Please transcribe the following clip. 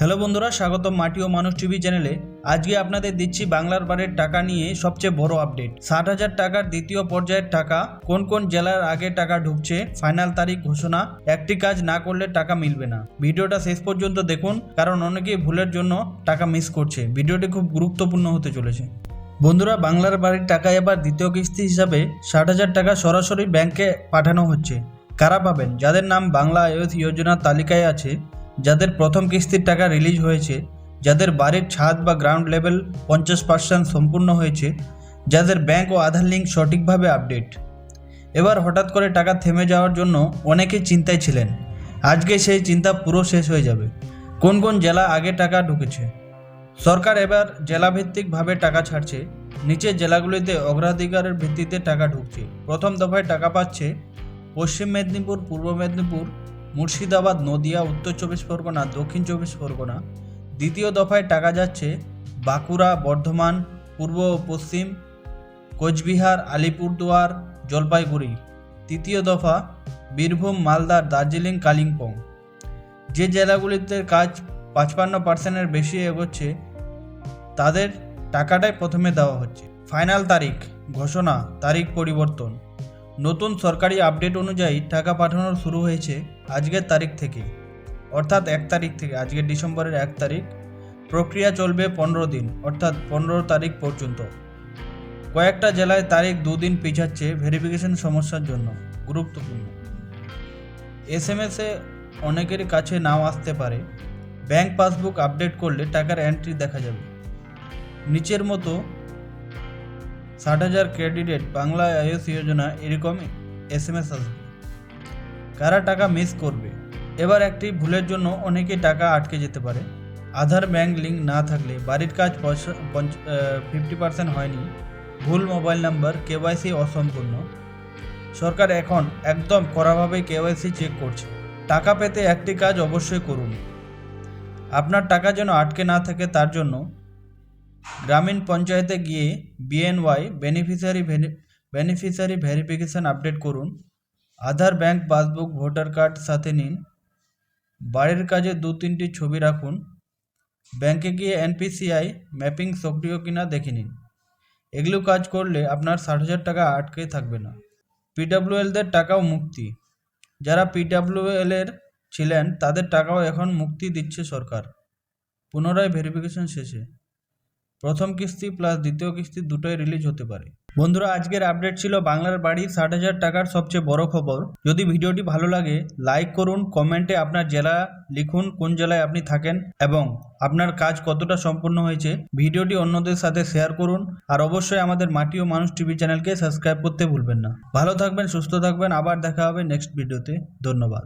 Hello বন্ধুরা স্বাগতম মাটি ও মানুষ টিভি চ্যানেলে। আজকে আপনাদের দিচ্ছি বাংলার বারের টাকা নিয়ে সবচেয়ে বড় আপডেট। ষাট হাজার টাকার দ্বিতীয় পর্যায়ের টাকা, কোন কোন জেলার আগে টাকা ঢুকছে, ফাইনাল তারিখ ঘোষণা, একটি কাজ না করলে টাকা মিলবে না। ভিডিওটা শেষ পর্যন্ত দেখুন, কারণ অনেকেই ভুলের জন্য টাকা মিস করছে। ভিডিওটি খুব গুরুত্বপূর্ণ হতে চলেছে। বন্ধুরা, বাংলার বাড়ির টাকা এবার দ্বিতীয় কিস্তি হিসাবে ষাট হাজার টাকা সরাসরি ব্যাংকে পাঠানো হচ্ছে। কারা পাবেন? যাদের নাম বাংলা আয়ুষ যোজনার তালিকায় আছে যাদের প্রথম কিস্তির টাকা রিলিজ হয়েছে, যাদের বাড়ির ছাদ বা গ্রাউন্ড লেভেল পঞ্চাশ পার্সেন্ট সম্পূর্ণ হয়েছে, যাদের ব্যাংক ও আধার লিঙ্ক সঠিকভাবে আপডেট এবার হঠাৎ করে টাকা থেমে যাওয়ার জন্য অনেকেই চিন্তায় ছিলেন, আজকে সেই চিন্তা পুরো শেষ হয়ে যাবে। কোন কোন জেলা আগে টাকা ঢুকেছে? সরকার এবার জেলাভিত্তিকভাবে টাকা ছাড়ছে, নিচের জেলাগুলিতে অগ্রাধিকারের ভিত্তিতে টাকা ঢুকছে। প্রথম দফায় টাকা পাচ্ছে পশ্চিম মেদিনীপুর, পূর্ব মেদিনীপুর মুর্শিদাবাদ, নদিয়া, উত্তর চব্বিশ পরগনা, দক্ষিণ চব্বিশ পরগনা। দ্বিতীয় দফায় টাকা যাচ্ছে বাঁকুড়া, বর্ধমান, পূর্ব ও পশ্চিম, কোচবিহার, আলিপুরদুয়ার, জলপাইগুড়ি। তৃতীয় দফা বীরভূম, মালদা, দার্জিলিং, কালিম্পং। যে জেলাগুলিতে কাজ পাঁচপান্ন পার্সেন্টের বেশি এগোচ্ছে, তাদের টাকাটাই প্রথমে দেওয়া হচ্ছে। ফাইনাল তারিখ, ঘোষণা, তারিখ পরিবর্তন। নতুন সরকারি আপডেট অনুযায়ী টাকা পাঠানো শুরু হয়েছে আজকের তারিখ থেকে। অর্থাৎ এক তারিখ থেকে আজকের ডিসেম্বরের এক তারিখ। প্রক্রিয়া চলবে পনেরো দিন, অর্থাৎ পনেরো তারিখ পর্যন্ত। কয়েকটা জেলায় তারিখ দুদিন পিছাচ্ছে ভেরিফিকেশন সমস্যার জন্য, গুরুত্বপূর্ণ। এস এম এসে অনেকের কাছে নাও আসতে পারে। ব্যাংক পাসবুক আপডেট করলে টাকার এন্ট্রি দেখা যাবে। নিচের মতো ষাট হাজার ক্রেডিটেড বাংলা আয়ুষ যোজনা এরকম এস এম এস আসবে। কারা টাকা মিস করবে? এবার একটি ভুলের জন্য অনেকেই টাকা আটকে যেতে পারে। আধার ব্যাংক লিঙ্ক না থাকলে বাড়ির কাজ ফিফটি পার্সেন্ট হয়নি। ভুল মোবাইল নাম্বার কেওয়াইসি অসম্পূর্ণ। সরকার এখন একদম কড়াভাবে কেওয়াইসি চেক করছে। টাকা পেতে একটি কাজ অবশ্যই করুন। আপনার টাকা যেন আটকে না থাকে তার জন্য গ্রামীণ পঞ্চায়েতে গিয়ে BNY beneficiary beneficiary verification update করুন। Aadhaar bank passbook voter card সাথে নিন। বাড়ির কাজে দু তিনটি ছবি রাখুন। ব্যাংকে গিয়ে এনপিসিআই ম্যাপিং সক্রিয় কিনা দেখে নিন। এগুলো কাজ করলে আপনার ষাট হাজার টাকা আটকে থাকবে না। পিডাব্লিউএলদের টাকাও মুক্তি। যারা পিডাব্লিউএল এর ছিলেন, তাদের টাকাও এখন মুক্তি দিচ্ছে সরকার। পুনরায় ভেরিফিকেশন শেষে। প্রথম কিস্তি প্লাস দ্বিতীয় কিস্তি দুটোই রিলিজ হতে পারে। বন্ধুরা, আজকের আপডেট ছিল বাংলার বাড়ি, ষাট হাজার টাকার সবচেয়ে বড় খবর। যদি ভিডিওটি ভালো লাগে লাইক করুন কমেন্টে আপনার জেলা লিখুন, কোন জেলায় আপনি থাকেন এবং আপনার কাজ কতটা সম্পূর্ণ হয়েছে। ভিডিওটি অন্যদের সাথে শেয়ার করুন। আর অবশ্যই আমাদের মাটি ও মানুষ টিভি চ্যানেলকে সাবস্ক্রাইব করতে ভুলবেন না। ভালো থাকবেন, সুস্থ থাকবেন। আবার দেখা হবে নেক্সট ভিডিওতে ধন্যবাদ।